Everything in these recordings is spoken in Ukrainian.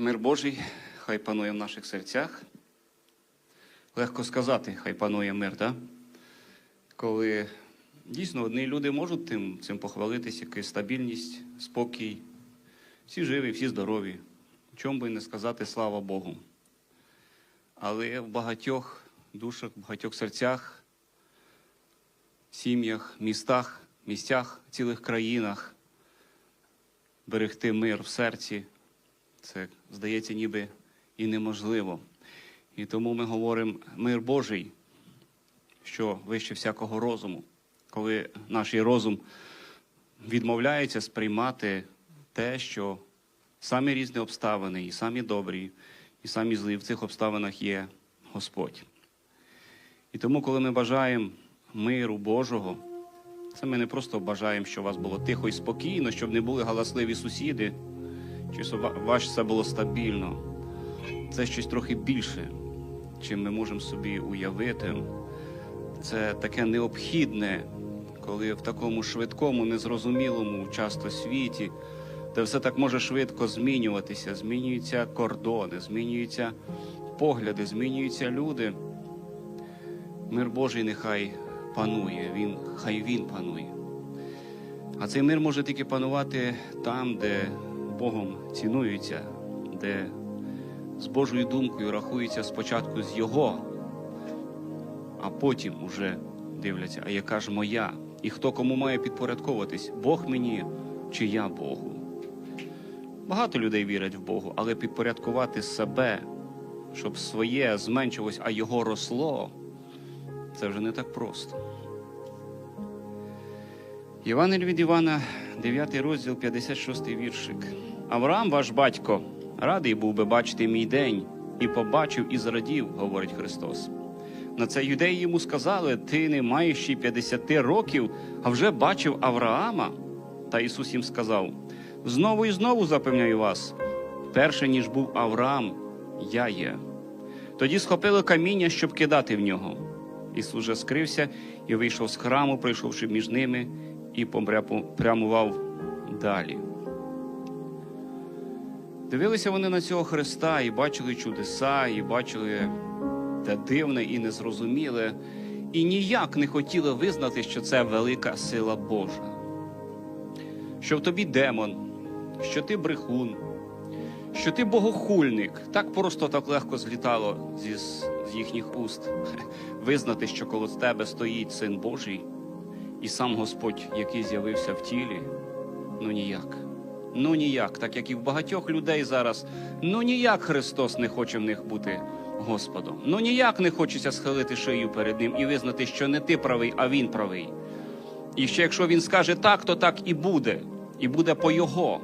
Мир Божий, хай панує в наших серцях. Легко сказати, хай панує мир, так? Коли дійсно одні люди можуть тим, цим похвалитися, якась стабільність, спокій, всі живі, всі здорові. Чому би не сказати слава Богу. Але в багатьох душах, в багатьох серцях, сім'ях, містах, місцях, цілих країнах берегти мир в серці. Це, здається, ніби і неможливо. І тому ми говоримо мир Божий, що вище всякого розуму, коли наш розум відмовляється сприймати те, що самі різні обставини, і самі добрі, і самі злі в цих обставинах є Господь. І тому, коли ми бажаємо миру Божого, це ми не просто бажаємо, щоб у вас було тихо і спокійно, щоб не були галасливі сусіди, чи щоб ва- ваше все було стабільно. Це щось трохи більше, чим ми можемо собі уявити. Це таке необхідне, коли в такому швидкому, незрозумілому часто світі, де все так може швидко змінюватися, змінюються кордони, змінюються погляди, змінюються люди. Мир Божий нехай панує, він, хай він панує. А цей мир може тільки панувати там, де Богом цінуються, де з Божою думкою рахуються спочатку з Його, а потім уже дивляться, а яка ж моя? І хто кому має підпорядковуватись? Бог мені чи я Богу? Багато людей вірять в Богу, але підпорядкувати себе, щоб своє зменшилось, а його росло, це вже не так просто. Євангелій від Івана, 9 розділ, 56 віршик. Авраам, ваш батько, радий був би бачити мій день, і побачив і зрадів, говорить Христос. На це юдеї йому сказали: Ти не маєш ще 50 років, а вже бачив Авраама. Та Ісус їм сказав: Знову і знову запевняю вас, перше ніж був Авраам, я є. Тоді схопили каміння, щоб кидати в нього. Ісус же скрився і вийшов з храму, пройшовши між ними, і помряпу- прямував далі. Дивилися вони на цього Христа і бачили чудеса, і бачили те дивне і незрозуміле, і ніяк не хотіли визнати, що це велика сила Божа. Що в тобі демон, що ти брехун, що ти богохульник. Так просто так легко злітало зі, з їхніх уст. Визнати, що коло тебе стоїть син Божий і сам Господь, який з'явився в тілі, ну ніяк. Ну ніяк, так як і в багатьох людей зараз, ну ніяк Христос не хоче в них бути Господом. Ну ніяк не хочеться схилити шию перед Ним і визнати, що не ти правий, а Він правий. І ще якщо Він скаже так, то так і буде, і буде по Його.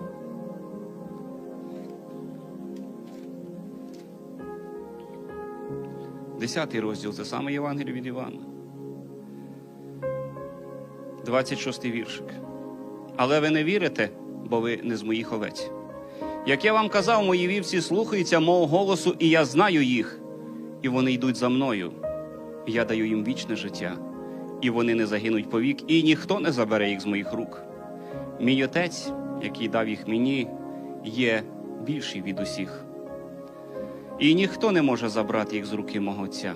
Десятий розділ це саме Євангеліє від Івана. 26 віршик. Але ви не вірите, бо ви не з моїх овець. Як я вам казав, мої вівці слухаються мого голосу, і я знаю їх, і вони йдуть за мною. Я даю їм вічне життя, і вони не загинуть повік, і ніхто не забере їх з моїх рук. Мій отець, який дав їх мені, є більший від усіх. І ніхто не може забрати їх з руки мого отця.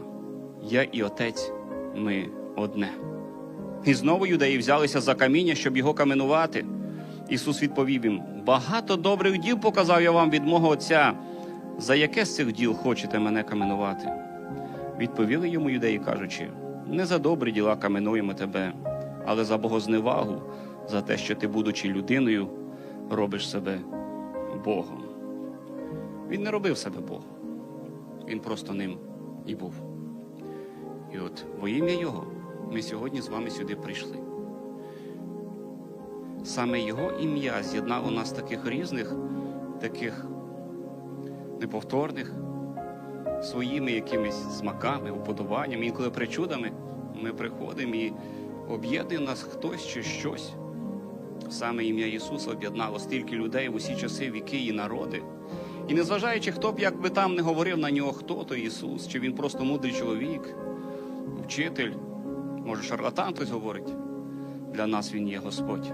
Я і отець, ми одне. І знову юдеї взялися за каміння, щоб його каменувати. Ісус відповів їм: багато добрих діл показав я вам від мого Отця. За яке з цих діл хочете мене каменувати? Відповіли йому юдеї, кажучи: не за добрі діла каменуємо тебе, але за богозневагу, за те, що ти, будучи людиною, робиш себе Богом. Він не робив себе Богом, він просто ним і був. І от во ім'я Його ми сьогодні з вами сюди прийшли. Саме Його ім'я з'єднало нас таких різних, таких неповторних, своїми якимись смаками, уподобаннями, інколи причудами. Ми приходимо і об'єднує нас хтось чи щось. Саме ім'я Ісуса об'єднало стільки людей в усі часи, віки і народи. І незважаючи, хто б як би там не говорив на нього, хто то Ісус, чи він просто мудрий чоловік, вчитель, може, шарлатан хтось говорить, для нас Він є Господь.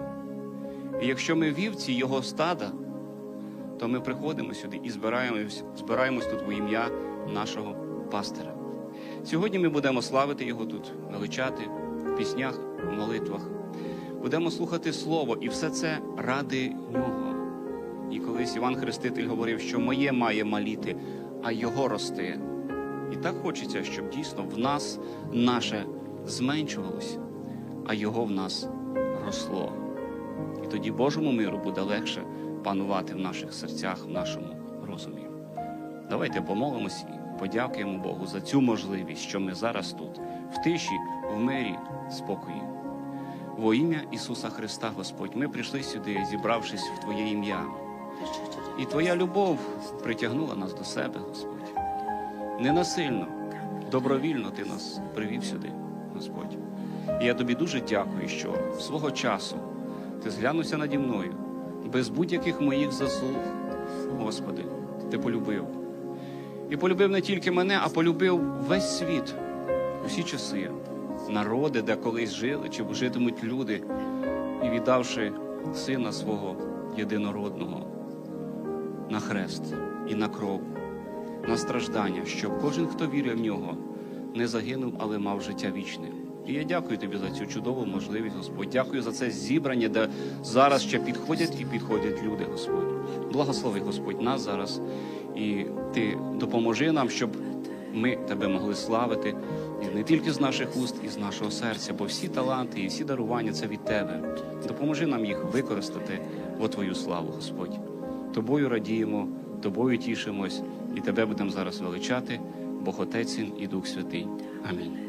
І якщо ми вівці Його стада, то ми приходимо сюди і збираємось, збираємось тут во ім'я нашого пастора. Сьогодні ми будемо славити його тут, величати в піснях, в молитвах. Будемо слухати Слово, і все це ради нього. І колись Іван Хреститель говорив, що моє має маліти, а його рости. І так хочеться, щоб дійсно в нас наше зменшувалося, а його в нас росло. І тоді Божому миру буде легше панувати в наших серцях, в нашому розумі. Давайте помолимось і подякуємо Богу за цю можливість, що ми зараз тут, в тиші, в мирі, спокої. Во ім'я Ісуса Христа, Господь, ми прийшли сюди, зібравшись в Твоє ім'я. І Твоя любов притягнула нас до себе, Господь. Ненасильно, добровільно Ти нас привів сюди, Господь. І я тобі дуже дякую, що свого часу ти зглянувся наді мною, без будь-яких моїх заслуг, Господи, ти полюбив. І полюбив не тільки мене, а полюбив весь світ, усі часи, народи, де колись жили чи житимуть люди, і віддавши сина свого єдинородного на хрест і на кров, на страждання, щоб кожен, хто вірив в нього, не загинув, але мав життя вічне. І я дякую тобі за цю чудову можливість, Господь. Дякую за це зібрання, де зараз ще підходять і підходять люди, Господь. Благослови, Господь, нас зараз. І ти допоможи нам, щоб ми тебе могли славити і не тільки з наших уст, і з нашого серця, бо всі таланти і всі дарування це від тебе. Допоможи нам їх використати во Твою славу, Господь. Тобою радіємо, тобою тішимось, і тебе будемо зараз величати, Бог Отець і Дух Святий. Амінь.